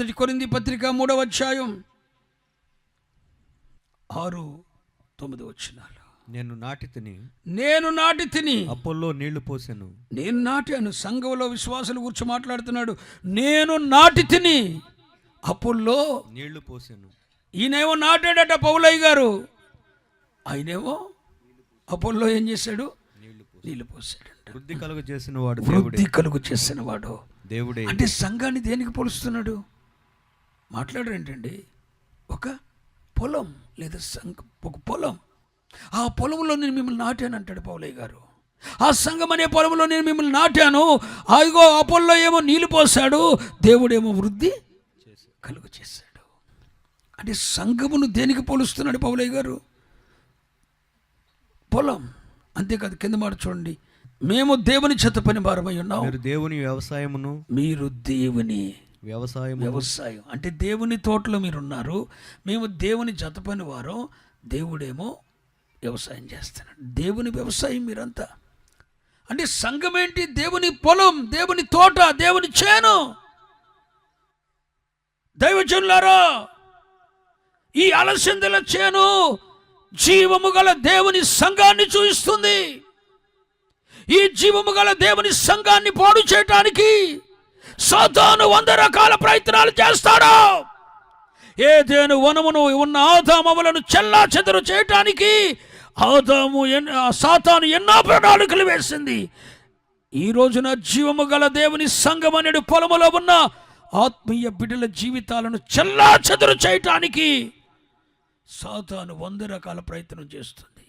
మొదటి కొరింది పత్రిక మూడవ అధ్యాయం. ఆరు తొమ్మిది వచ్చినాలు నేను నాటి తిని నేను నాటి తిని అప్పుల్లో నీళ్ళు పోసాను. నేను నాటాను సంఘంలో విశ్వాసుల గురించి మాట్లాడుతున్నాడు. నేను నాటి తిని అప్పుల్లో నీళ్ళు పోసాను. ఈయనేమో నాటాడట పౌలయ్య గారు. ఆయనేమో అప్పుల్లో ఏం చేశాడు? నీళ్ళు పోసాడంట. వృద్ధి కలుగ చేసిన వాడు వృద్ధి కలుగు చేసిన వాడు. దేవుడే. అంటే సంఘాన్ని దేనికి పోలుస్తున్నాడు? మాట్లాడరు ఏంటండి ఒక పొలం లేదా సంఘ ఒక పొలం. ఆ పొలంలో నేను మిమ్మల్ని నాటాను అంటాడు పౌలయ్య గారు. ఆ సంఘం అనే పొలంలో నేను మిమ్మల్ని నాటాను. అదిగో ఆ పొలంలో ఏమో నీళ్ళు పోసాడు దేవుడేమో వృద్ధి కలుగు చేశాడు. అంటే సంఘమును దేనికి పోలుస్తున్నాడు పౌలయ్య గారు? పొలం. అంతేకాదు కింద మాట చూడండి. మేము దేవుని చెత్త పని భారమై ఉన్నాం దేవుని వ్యవసాయమును మీరు దేవుని వ్యవసాయం వ్యవసాయం. అంటే దేవుని తోటలో మీరున్నారు మేము దేవుని జత పని దేవుడేమో వ్యవసాయం చేస్తున్నాడు. దేవుని వ్యవసాయం మీరంతా. అంటే సంఘం ఏంటి? దేవుని పొలం దేవుని తోట దేవుని చేను. దైవజనులారా ఈ అలసిందల చేను జీవము గల దేవుని సంఘాన్ని చూపిస్తుంది. ఈ జీవము గల దేవుని సంఘాన్ని పాడు చేయటానికి సాతాను వంద రకాల ప్రయత్నాలు చేస్తాడు. ఏదేను వనమును ఉన్న ఆదామములను చెల్లా చెదరు చేయటానికి ఆదాము సాతాను ఎన్నో ప్రణాళికలు వేసింది. ఈ రోజున జీవము గల దేవుని సంఘం పొలములో ఉన్న ఆత్మీయ బిడ్డల జీవితాలను చెల్లా చెదరు చేయటానికి సాతాను వంద రకాల ప్రయత్నం చేస్తుంది.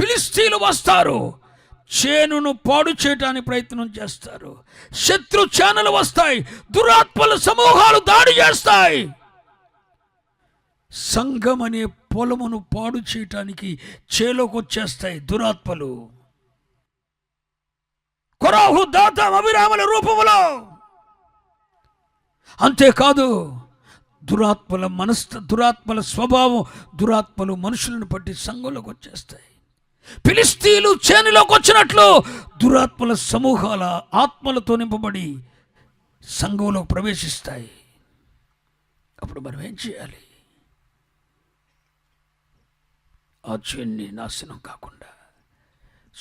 ఫిలిస్తీన్లు వస్తారు. చేనును పాడు చేయటానికి ప్రయత్నం చేస్తారు. శత్రు చేనలు వస్తాయి. దురాత్మల సమూహాలు దాడి చేస్తాయి. సంఘం అనే పొలమును పాడు చేయటానికి చేలోకి వచ్చేస్తాయి దురాత్మలు. కొరాహు దాత అభిరామల రూపములో. అంతేకాదు దురాత్మల మనస్త దురాత్మల స్వభావం దురాత్మలు మనుషులను బట్టి సంఘంలోకి వచ్చేస్తాయి. పిలిస్తీలు చేనులోకి వచ్చినట్లు దురాత్మల సమూహాల ఆత్మలతో నింపబడి సంఘంలో ప్రవేశిస్తాయి. అప్పుడు మనం ఏం చేయాలి? ఆ చేన్ని నాశనం కాకుండా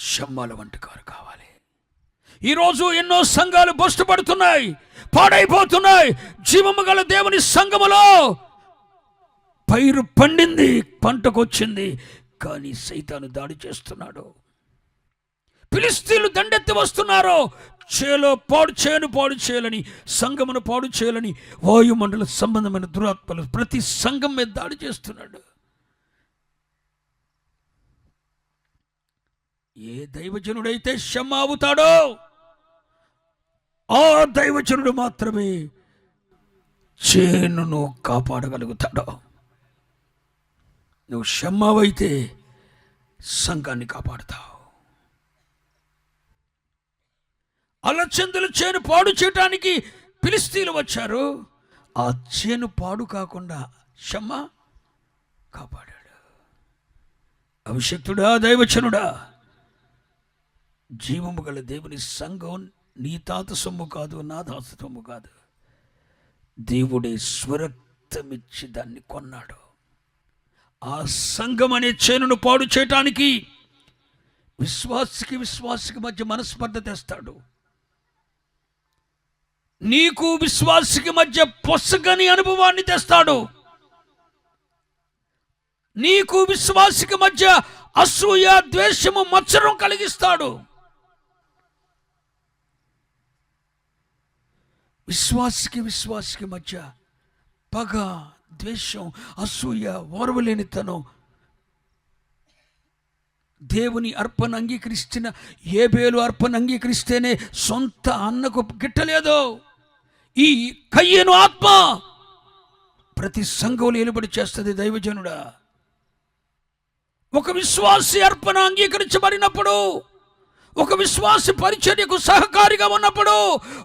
శమ్మాల వంటి కారు కావాలి. ఈరోజు ఎన్నో సంఘాలు బొస్తుపడుతున్నాయి పాడైపోతున్నాయి. జీవము గల దేవుని సంఘములో పైరు పండింది పంటకొచ్చింది కానీ సైతాను దాడి చేస్తున్నాడు. పిలిస్తీన్లు దండెత్తి వస్తున్నారు. చేలో పాడు చేయను పాడు చేయాలని సంఘమును పాడు చేయాలని వాయుమండల సంబంధమైన దురాత్మలు ప్రతి సంఘం మీద దాడి చేస్తున్నాడు. ఏ దైవజనుడైతే క్షమ అవుతాడో ఆ దైవజనుడు మాత్రమే చేనును కాపాడగలుగుతాడో. నువ్వు క్షమ్మవైతే సంఘాన్ని కాపాడుతావు. అలచందులు చేను పాడు చేయటానికి పిలిస్తీలు వచ్చారు. ఆ చేను పాడు కాకుండా క్షమ్మ కాపాడాడు. అభిషక్తుడా దైవచనుడా జీవము గల దేవుని సంఘం నీ తాత సొమ్ము కాదు నా తాత సొమ్ము కాదు. దేవుడే స్వరక్తమిచ్చి దాన్ని కొన్నాడు. ఆ సంఘం అనే చేనును పాడు చేయటానికి విశ్వాసికి విశ్వాసికి మధ్య మనస్పర్ధ తెస్తాడు. నీకు విశ్వాసికి మధ్య పొసగని అనుభవాన్ని తెస్తాడు. నీకు విశ్వాసికి మధ్య అసూయ ద్వేషము మత్సరం కలిగిస్తాడు. విశ్వాసికి విశ్వాసికి మధ్య పగ ద్వేషం అసూయ ఓర్వలేనితనం. దేవుని అర్పణ అంగీకరిస్తున్న ఏ బేలు అర్పణ అంగీకరిస్తేనే సొంత అన్నకు గిట్టలేదు. ఈ కయ్యను ఆత్మ ప్రతి సంఘంలో ఎలుబడి చేస్తుంది దైవజనుడా. ఒక విశ్వాసి అర్పణ అంగీకరించబడినప్పుడు ఒక విశ్వాస పరిచర్యకు సహకారిగా ఉన్నప్పుడు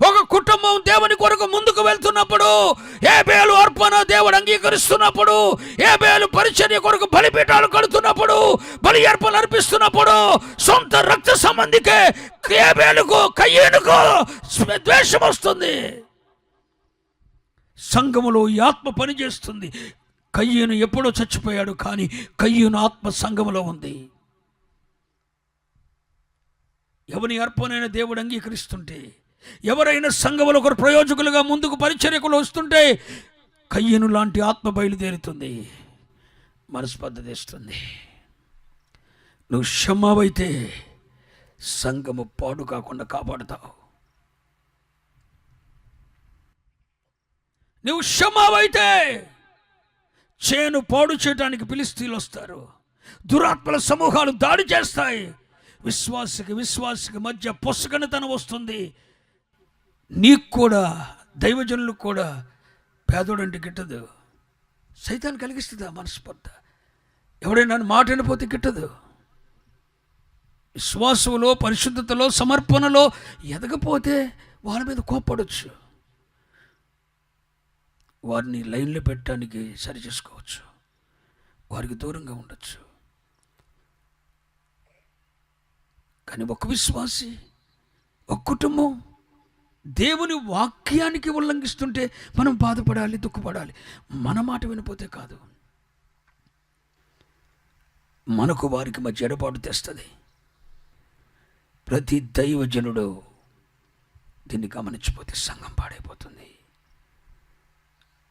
ఒక కుటుంబం దేవుని కొరకు ముందుకు వెళ్తున్నప్పుడు ఏ బేలు అర్పణ దేవుడు అంగీకరిస్తున్నప్పుడు ఏ బేలు పరిచర్య కొరకు బలిపీఠాలు కడుతున్నప్పుడు బలి అర్పణ అర్పిస్తున్నప్పుడు సొంత రక్త సంబంధికే ఏ బేలుకు కయ్యేనుకు ద్వేషం వస్తుంది. సంఘములో ఈ ఆత్మ పనిచేస్తుంది. కయ్యను ఎప్పుడో చచ్చిపోయాడు కానీ కయ్యను ఆత్మ సంఘములో ఉంది. ఎవని అర్పణైన దేవుడు అంగీకరిస్తుంటే ఎవరైనా సంఘములు ఒకరు ప్రయోజకులుగా ముందుకు పరిచర్యకులు వస్తుంటే కయ్యను లాంటి ఆత్మ బయలుదేరుతుంది మనస్పద్ధతిస్తుంది నువ్వు క్షమావైతే సంఘము పాడు కాకుండా కాపాడుతావు. నువ్వు క్షమావైతే చేను పాడు చేయడానికి పిలిస్తీలు వస్తారు. దురాత్మల సమూహాలు దాడి చేస్తాయి. విశ్వాసకి విశ్వాసకి మధ్య పొసగనితనం వస్తుంది. నీకు కూడా దైవజనులకు కూడా పేదోడంటే గిట్టదు. సైతాన్ని కలిగిస్తుంది ఆ మనస్పర్ధ. ఎవడైనా మాట వినపోతే గిట్టదు. విశ్వాసంలో పరిశుద్ధతలో సమర్పణలో ఎదగపోతే వాళ్ళ మీద కోప్పడవచ్చు వారిని లైన్లో పెట్టడానికి సరి చేసుకోవచ్చు వారికి దూరంగా ఉండొచ్చు. కానీ ఒక విశ్వాసి ఒక కుటుంబం దేవుని వాక్యానికి ఉల్లంఘిస్తుంటే మనం బాధపడాలి దుఃఖపడాలి. మన మాట వినిపోతే కాదు. మనకు వారికి మధ్య ఎడపాటు తెస్తుంది. ప్రతి దైవజనుడు దీన్ని గమనించిపోతే సంఘం పాడైపోతుంది.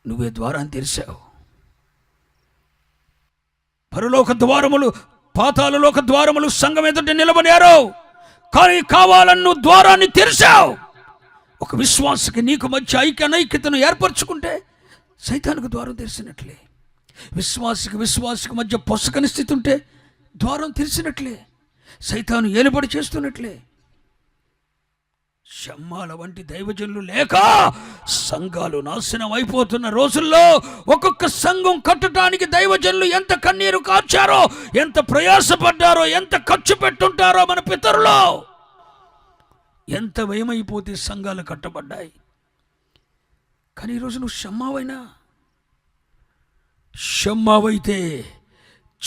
నువ్వే ద్వారాన్ని తెరిచావు. పరలోక ద్వారములు పాతాలలోక ద్వారములు సంఘం ఎదుట నిలబడారు కానీ కావాలని నువ్వు ద్వారాన్ని తెరిచావు. ఒక విశ్వాసకి నీకు మధ్య ఐక్యనైక్యతను ఏర్పరచుకుంటే సైతానికి ద్వారం తెరిచినట్లే. విశ్వాసకి విశ్వాసకి మధ్య పొసకని స్థితి ఉంటే ద్వారం తెరిచినట్లే. సైతాను ఏలుబడి చేస్తున్నట్లే. షమ్మాల వంటి దైవజనులు లేక సంఘాలు నాశనం అయిపోతున్న రోజుల్లో ఒక్కొక్క సంఘం కట్టడానికి దైవజనులు ఎంత కన్నీరు కార్చారో ఎంత ప్రయాసపడ్డారో ఎంత ఖర్చు పెట్టుంటారో మన పితరులో. ఎంత భయమైపోతే సంఘాలు కట్టబడ్డాయి. కానీ ఈరోజు నువ్వు షమ్మావైనా? షమ్మావైతే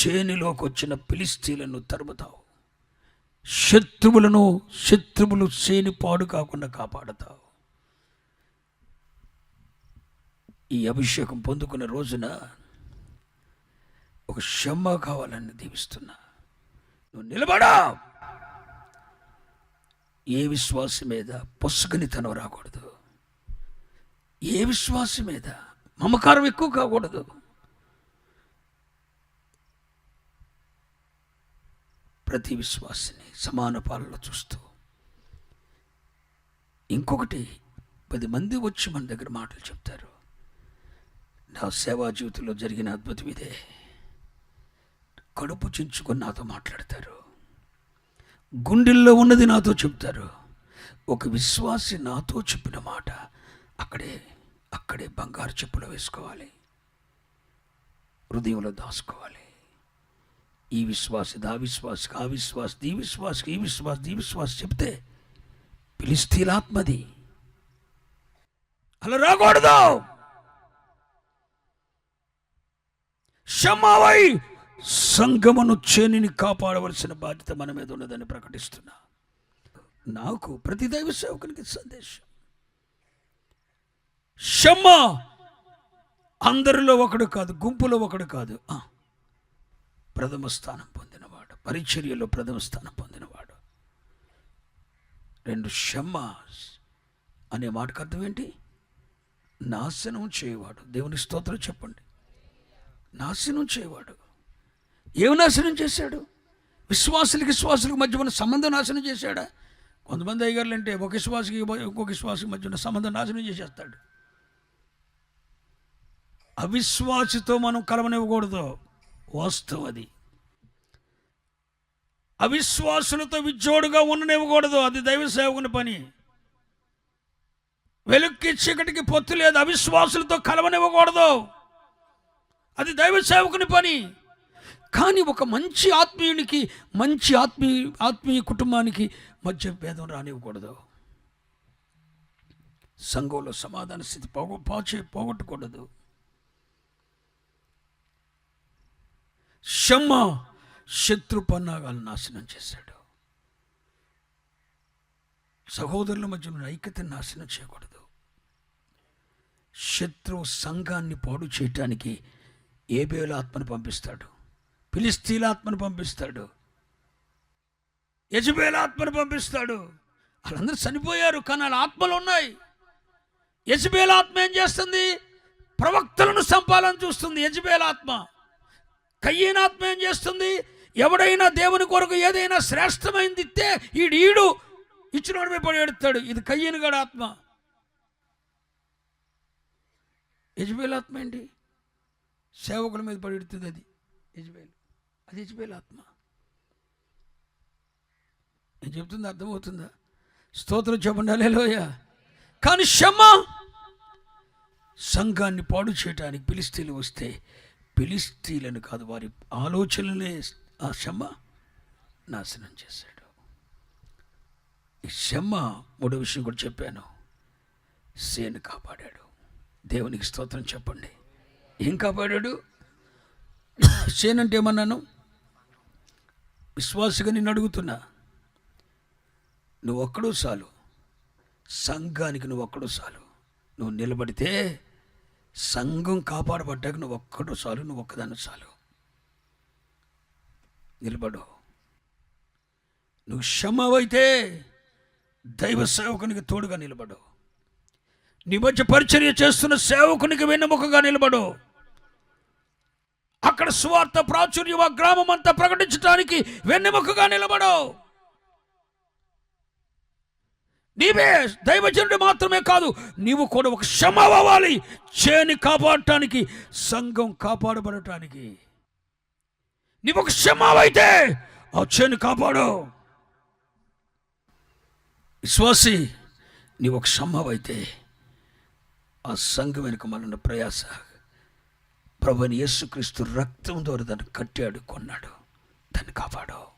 చేనిలోకి వచ్చిన పిలిస్తీలను తరుముతావు. శత్రువులను శత్రువులు చేని పాడు కాకుండా కాపాడతావు. ఈ అభిషేకం పొందుకున్న రోజున ఒక క్షమ కావాలని దీవిస్తున్నా. నువ్వు నిలబడా. ఏ విశ్వాసం మీద పొసగనితనం రాకూడదు. ఏ విశ్వాసం మీద మమకారం ఎక్కువ కాకూడదు. ప్రతి విశ్వాసిని సమాన పాలన చూస్తూ. ఇంకొకటి పది మంది వచ్చి మన దగ్గర మాటలు చెప్తారు. నా సేవా జీవితంలో జరిగిన అద్భుతం ఇదే. కడుపు చించుకొని నాతో మాట్లాడతారు. గుండెల్లో ఉన్నది నాతో చెప్తారు. ఒక విశ్వాసి నాతో చెప్పిన మాట అక్కడే అక్కడే బంగారు చెప్పులు వేసుకోవాలి. హృదయంలో దాచుకోవాలి. ఈ విశ్వాసి దా విశ్వాసి ఆ విశ్వాసి ఈ విశ్వాసికి ఈ విశ్వాసి ఈ విశ్వాసి చెప్తే పిలిస్తీలాత్మది అలా రాకూడదు! క్షమావై సంగమను చేనిని కాపాడవలసిన బాధ్యత మన మీద ఉన్నదని ప్రకటిస్తున్నా. నాకు ప్రతి దైవ సేవకునికి సందేశం. క్షమ! అందరిలో ఒకడు కాదు గుంపులో ఒకడు కాదు. ప్రథమ స్థానం పొందినవాడు. పరిచర్యలో ప్రథమ స్థానం పొందినవాడు. రెండు క్షమ అనే మాటకు అర్థం ఏంటి? నాశనం చేయవాడు. దేవుని స్తోత్రం చెప్పండి. నాశనం చేయవాడు. ఏమి నాశనం చేశాడు? విశ్వాసులకి విశ్వాసులకు మధ్య ఉన్న సంబంధం నాశనం చేశాడా? కొంతమంది అయ్యగారులు అంటే ఒక విశ్వాసకి ఇంకొక విశ్వాసకి మధ్య ఉన్న సంబంధం నాశనం చేసేస్తాడు. అవిశ్వాసితో మనం కలవనివ్వకూడదు. వాస్తవది. అవిశ్వాసులతో విజ్జోడుగా ఉండనివ్వకూడదు అది దైవ సేవకుని పని. వెలుక్కి చీకటికి పొత్తు లేదు అవిశ్వాసులతో కలవనివ్వకూడదు అది దైవ సేవకుని పని. కానీ ఒక మంచి ఆత్మీయునికి మంచి ఆత్మీయ ఆత్మీయ కుటుంబానికి మధ్య భేదం రానివ్వకూడదు. సంఘంలో సమాధాన స్థితి పోగొ పోచే పోగొట్టకూడదు షమ్మ శత్రు పన్నాగాలను నాశనం చేశాడు. సహోదరుల మధ్య ఉన్న ఐక్యతను నాశనం చేయకూడదు. శత్రువు సంఘాన్ని పాడు చేయటానికి ఏబేల ఆత్మను పంపిస్తాడు. ఫిలిస్తీన్ ఆత్మను పంపిస్తాడు. యజబేల ఆత్మను పంపిస్తాడు. వాళ్ళందరూ చనిపోయారు కానీ వాళ్ళ ఆత్మలు ఉన్నాయి. యజబేల ఆత్మ ఏం చేస్తుంది? ప్రవక్తలను చంపాలని చూస్తుంది యజబేల ఆత్మ. కయ్యనాత్మ ఏం చేస్తుంది? ఎవడైనా దేవుని కొరకు ఏదైనా శ్రేష్టమైంది ఇస్తే ఈడు ఈడు ఇచ్చినోడి మీద పడి ఎడతాడు ఇది కయ్యనుగడ ఆత్మ. యజ్బేల్ ఆత్మ ఏంటి? సేవకుల మీద పడి ఎడుతుంది అది. యజ్బేల్. అది యజ్బేల్ ఆత్మ. నేను చెప్తుంది? అర్థమవుతుందా? స్తోత్రం చెప్పండి. లోయ కానీ క్షమ సంఘాన్ని పాడు చేయడానికి పిలిస్తేలు వస్తే పిలిస్తీలను కాదు వారి ఆలోచనలే ఆ శమ నాశనం చేశాడు. ఈ శమ మూడో విషయం కూడా చెప్పాను. సేను కాపాడాడు. దేవునికి స్తోత్రం చెప్పండి. ఏం కాపాడాడు? సేన్ అంటే ఏమన్నాను? విశ్వాసగా నిన్ను అడుగుతున్నా. నువ్వు ఒక్కడో చాలు. సంఘానికి నువ్వు ఒక్కడో చాలు. నువ్వు నిలబడితే సంఘం కాపాడబడ్డాక నువ్వు ఒక్కడు చాలు నువ్వు ఒక్కదాన్ని చాలు. నిలబడు. నువ్వు క్షమవైతే దైవ సేవకునికి తోడుగా నిలబడు. నీ మధ్య పరిచర్య చేస్తున్న సేవకునికి వెన్నెముకగా నిలబడు. అక్కడ స్వార్థ ప్రాచుర్యం ఆ గ్రామం అంతా ప్రకటించడానికి వెన్నెముకగా నిలబడవు నీవే దైవజనుడు మాత్రమే కాదు నీవు కూడా ఒక క్షమ అవ్వాలి. చేని కాపాడటానికి సంఘం కాపాడబడటానికి. నీవు ఒక క్షమావైతే ఆ చేను కాపాడు. విశ్వాసి నీవు ఒక క్షమావైతే ఆ సంఘం వెనుక మళ్ళీ ప్రయాస. ప్రభుని యేసుక్రీస్తు రక్తం ద్వారా దాన్ని కట్టాడు కొన్నాడు దాన్ని కాపాడు.